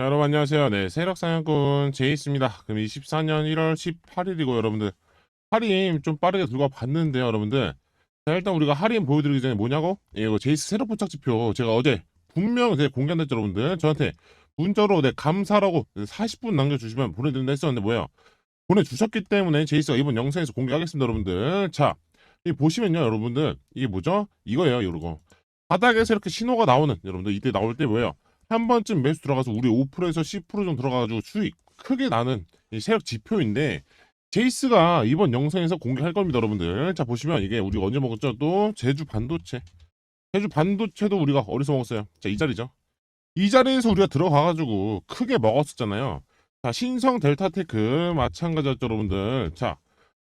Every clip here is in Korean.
자, 여러분 안녕하세요. 네, 세력 사냥꾼 제이스입니다. 그럼 24년 1월 18일이고 여러분들 할인 좀 빠르게 들고 봤는데요, 여러분들. 자, 일단 우리가 할인 보여드리기 전에 뭐냐고? 예, 이거 제이스 세력 포착 지표 제가 어제 분명 제 공개한댔죠, 여러분들. 저한테 문자로 네, 감사라고 40분 남겨주시면 보내드린다 했었는데 뭐예요? 보내주셨기 때문에 제이스가 이번 영상에서 공개하겠습니다, 여러분들. 자, 이 보시면요, 여러분들 이게 뭐죠? 이거예요, 이거. 바닥에서 이렇게 신호가 나오는 여러분들 이때 나올 때 뭐예요? 한 번쯤 매수 들어가서 우리 5%에서 10% 정도 들어가가지고 수익 크게 나는 이 세력 지표인데 제이스가 이번 영상에서 공개할 겁니다, 여러분들. 자 보시면 이게 우리가 언제 먹었죠? 또 제주 반도체. 제주 반도체도 우리가 어디서 먹었어요? 자 이 자리죠. 이 자리에서 우리가 들어가가지고 크게 먹었었잖아요. 자 신성 델타테크 마찬가지였죠, 여러분들. 자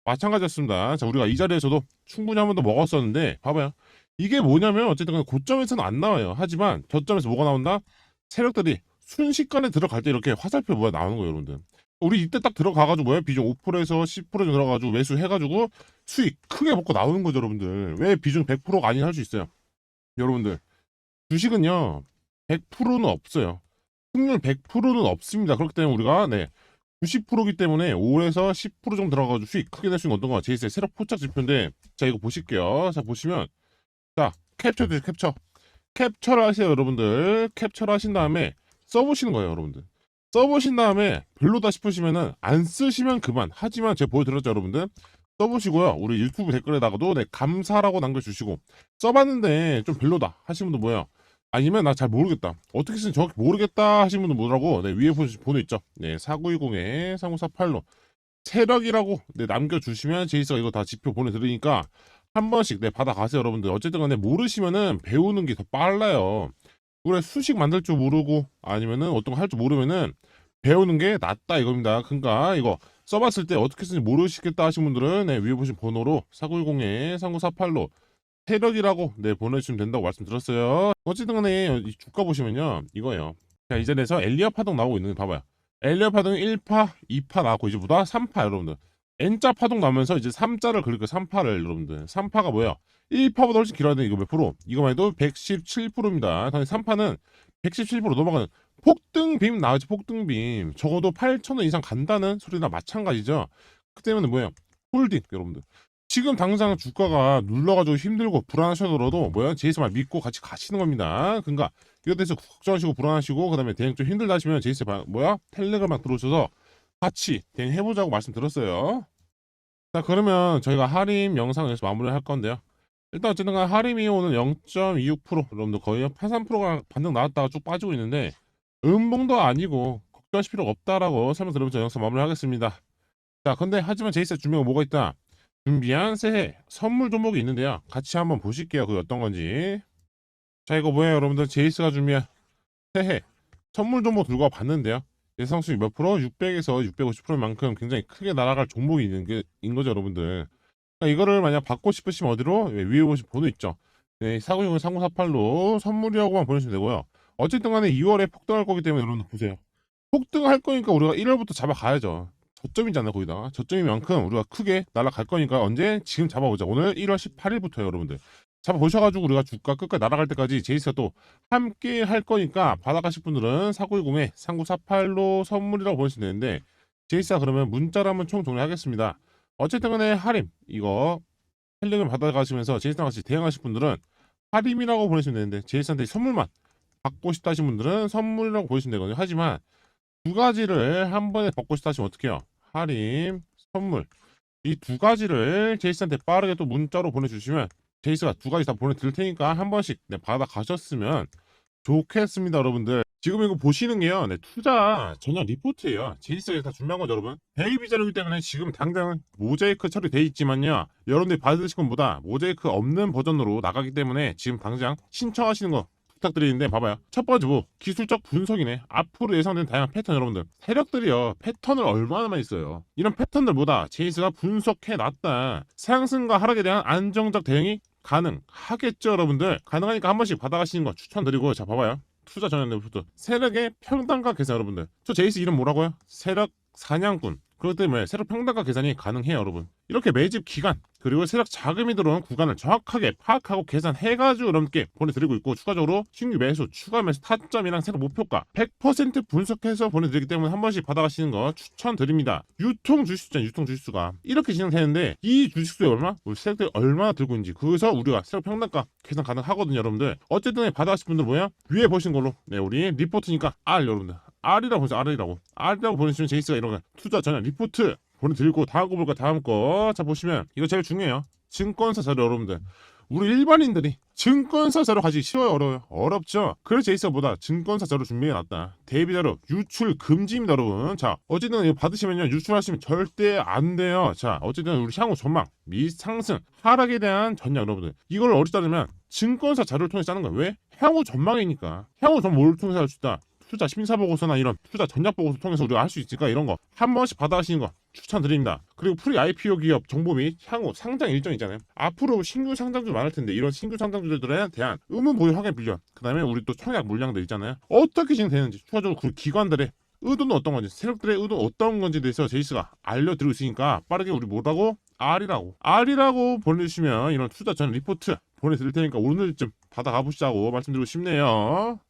마찬가지였습니다. 자 우리가 이 자리에서도 충분히 한 번 더 먹었었는데 봐봐요. 이게 뭐냐면 어쨌든 고점에서는 안 나와요. 하지만 저점에서 뭐가 나온다? 세력들이 순식간에 들어갈 때 이렇게 화살표 뭐가 나오는 거예요, 여러분들. 우리 이때 딱 들어가가지고 뭐야 비중 5%에서 10% 정도 들어가가지고 매수 해가지고 수익 크게 먹고 나오는 거죠, 여러분들. 왜 비중 100%가 아닌 할 수 있어요, 여러분들. 주식은요 100%는 없어요. 승률 100%는 없습니다. 그렇기 때문에 우리가 네 90%기 때문에 5에서 10% 정도 들어가가지고 수익 크게 낼 수 있는 어떤 거 제이스의 세력 포착 지표인데 자 이거 보실게요. 자 보시면 자돼 캡처 캡처를 하세요 여러분들. 캡처를 하신 다음에 써보시는 거예요 여러분들. 써보신 다음에 별로다 싶으시면은 안 쓰시면 그만. 하지만 제가 보여드렸죠 여러분들. 써보시고요. 우리 유튜브 댓글에다가도 네 감사라고 남겨주시고. 써봤는데 좀 별로다 하시는 분도 뭐예요? 아니면 나 잘 모르겠다. 어떻게 쓰는지 정확히 모르겠다 하시는 분도 뭐라고 네 위에 보- 번호 있죠. 네 4920에 3948로. 세력이라고 네 남겨주시면 제이스가 이거 다 지표 보내드리니까 한 번씩 네 받아가세요 여러분들. 어쨌든 간에 모르시면은 배우는 게 더 빨라요. 그래 수식 만들 줄 모르고 아니면은 어떤 거 할 줄 모르면은 배우는 게 낫다 이겁니다. 그러니까 이거 써봤을 때 어떻게 쓰는지 모르시겠다 하신 분들은 네, 위에 보신 번호로 4910에 3948로 세력이라고 네 보내주시면 된다고 말씀드렸어요. 어쨌든 간에 이 주가 보시면요 이거예요. 자이 자리에서 엘리어 파동 나오고 있는 거 봐봐요. 엘리어 파동이 1파 2파 나왔고 이제 보다 3파 여러분들 N자 파동 나오면서 이제 3자를 그릴 거예요. 3파를 여러분들. 3파가 뭐야? 1파보다 훨씬 길어야 돼. 이거 몇 프로? 이거만 해도 117%입니다. 당연히 3파는 117% 넘어가는 폭등빔 나오지 폭등빔. 적어도 8,000원 이상 간다는 소리나 마찬가지죠. 그 때문에 뭐예요? 홀딩 여러분들. 지금 당장 주가가 눌러가지고 힘들고 불안하셔도 뭐야? 제이스만 믿고 같이 가시는 겁니다. 그러니까 이거 대해서 걱정하시고 불안하시고 그 다음에 대응 좀 힘들다 하시면 제이스 바- 뭐야? 텔레그램 들어오셔서 같이 대응 해보자고 말씀드렸어요. 자 그러면 저희가 할인 영상에서 마무리를 할 건데요. 일단 어쨌든 간 할인이 오늘 0.26% 여러분들 거의 83%가 반등 나왔다가 쭉 빠지고 있는데 음봉도 아니고 걱정하실 필요가 없다라고 설명드리면서 영상 마무리하겠습니다. 자 근데 하지만 제이스 준비가 뭐가 있다? 준비한 새해 선물 종목이 있는데요. 같이 한번 보실게요. 그게 어떤 건지. 자 이거 뭐예요 여러분들 제이스가 준비한 새해 선물 종목 들고 와 봤는데요. 예상 수익 몇 프로? 600에서 650%만큼 굉장히 크게 날아갈 종목이 있는 게, 인 거죠, 여러분들. 그러니까 이거를 만약 받고 싶으시면 어디로? 예, 위에 보신 번호 있죠. 네, 490, 3048로 선물이라고만 보내주시면 되고요. 어쨌든 간에 2월에 폭등할 거기 때문에 여러분들 보세요. 폭등할 거니까 우리가 1월부터 잡아가야죠. 저점이잖아요, 거기다가. 저점인 만큼 우리가 크게 날아갈 거니까 언제? 지금 잡아보자. 오늘 1월 18일부터요, 여러분들. 잡아보셔가지고 우리가 주가 끝까지 날아갈 때까지 제이스가 또 함께 할 거니까 받아가실 분들은 4910에 3948로 선물이라고 보내시면 되는데 제이스가 그러면 문자로 한번 총 정리하겠습니다. 어쨌든 간에 할인 이거 텔레그램 받아가시면서 제이스랑 같이 대응하실 분들은 할인이라고 보내시면 되는데 제이스한테 선물만 받고 싶다 하신 분들은 선물이라고 보내시면 되거든요. 하지만 두 가지를 한 번에 받고 싶다 하시면 어떻게 해요? 할인, 선물 이 두 가지를 제이스한테 빠르게 또 문자로 보내주시면 제이스가 두 가지 다 보내드릴 테니까 한 번씩 네, 받아 가셨으면 좋겠습니다, 여러분들. 지금 이거 보시는 게요, 네, 투자 전혀 리포트예요. 제이스가 다 준비한 거죠, 여러분. 베이비 자료이기 때문에 지금 당장 모자이크 처리돼 있지만요, 여러분들이 받으실 것보다 모자이크 없는 버전으로 나가기 때문에 지금 당장 신청하시는 거 부탁드리는데 봐봐요. 첫 번째 뭐 기술적 분석이네. 앞으로 예상되는 다양한 패턴 여러분들. 세력들이요. 패턴을 얼마나 써요. 이런 패턴들보다 제이스가 분석해 놨다. 상승과 하락에 대한 안정적 대응이 가능하겠죠, 여러분들. 가능하니까 한 번씩 받아가시는 거 추천드리고 자 봐봐요. 투자 전략부터 세력의 평단가 계산 여러분들. 저 제이스 이름 뭐라고요? 세력 사냥꾼 그렇기 때문에 세력 평단가 계산이 가능해요 여러분 이렇게 매집 기간 그리고 세력 자금이 들어오는 구간을 정확하게 파악하고 계산해가지고 여러분께 보내드리고 있고 추가적으로 신규 매수 추가 매수 타점이랑 세력 목표가 100% 분석해서 보내드리기 때문에 한 번씩 받아가시는 거 추천드립니다 유통 주식수잖아 유통 주식수가 이렇게 진행되는데 이 주식수에 얼마? 우리 세력들이 얼마나 들고 있는지 거기서 우리가 세력 평단가 계산 가능하거든요 여러분들 어쨌든 받아가실 분들 뭐야? 위에 보신 걸로 네 우리 리포트니까 R 여러분들 R이라고 보세요 R이라고 R이라고 보내주시면 제이스가 이런 거 투자 전략 리포트 보내드리고 다음 거 볼까 다음 거 자 보시면 이거 제일 중요해요. 증권사 자료 여러분들. 우리 일반인들이 증권사 자료 가지기 쉬워요 어려워요? 어렵죠? 그래서 제이스가 보다 증권사 자료 준비해놨다. 대비 자료 유출 금지입니다 여러분. 자 어쨌든 이거 받으시면요 유출하시면 절대 안 돼요. 자 어쨌든 우리 향후 전망 미 상승 하락에 대한 전략 여러분들. 이걸 어디다냐면 증권사 자료를 통해서 짜는 거예요. 왜? 향후 전망이니까. 향후 전망 뭘 통해서 할 수 있다 투자 심사 보고서나 이런 투자 전략 보고서 통해서 우리가 할수 있으니까 이런 거 한 번씩 받아가시는 거 추천드립니다. 그리고 프리 IPO 기업 정보 및 향후 상장 일정 있잖아요. 앞으로 신규 상장주 많을 텐데 이런 신규 상장주들에 대한 의문 보유 확인 빌려. 그다음에 우리 또 청약 물량들 있잖아요. 어떻게 진행되는지 추가적으로 그 기관들의 의도는 어떤 건지 세력들의 의도는 어떤 건지에 대해서 제이스가 알려드리고 있으니까 빠르게 우리 뭐라고 R이라고 R이라고 보내주시면 이런 투자 전 리포트 보내드릴 테니까 오늘쯤 받아가 보시자고 말씀드리고 싶네요.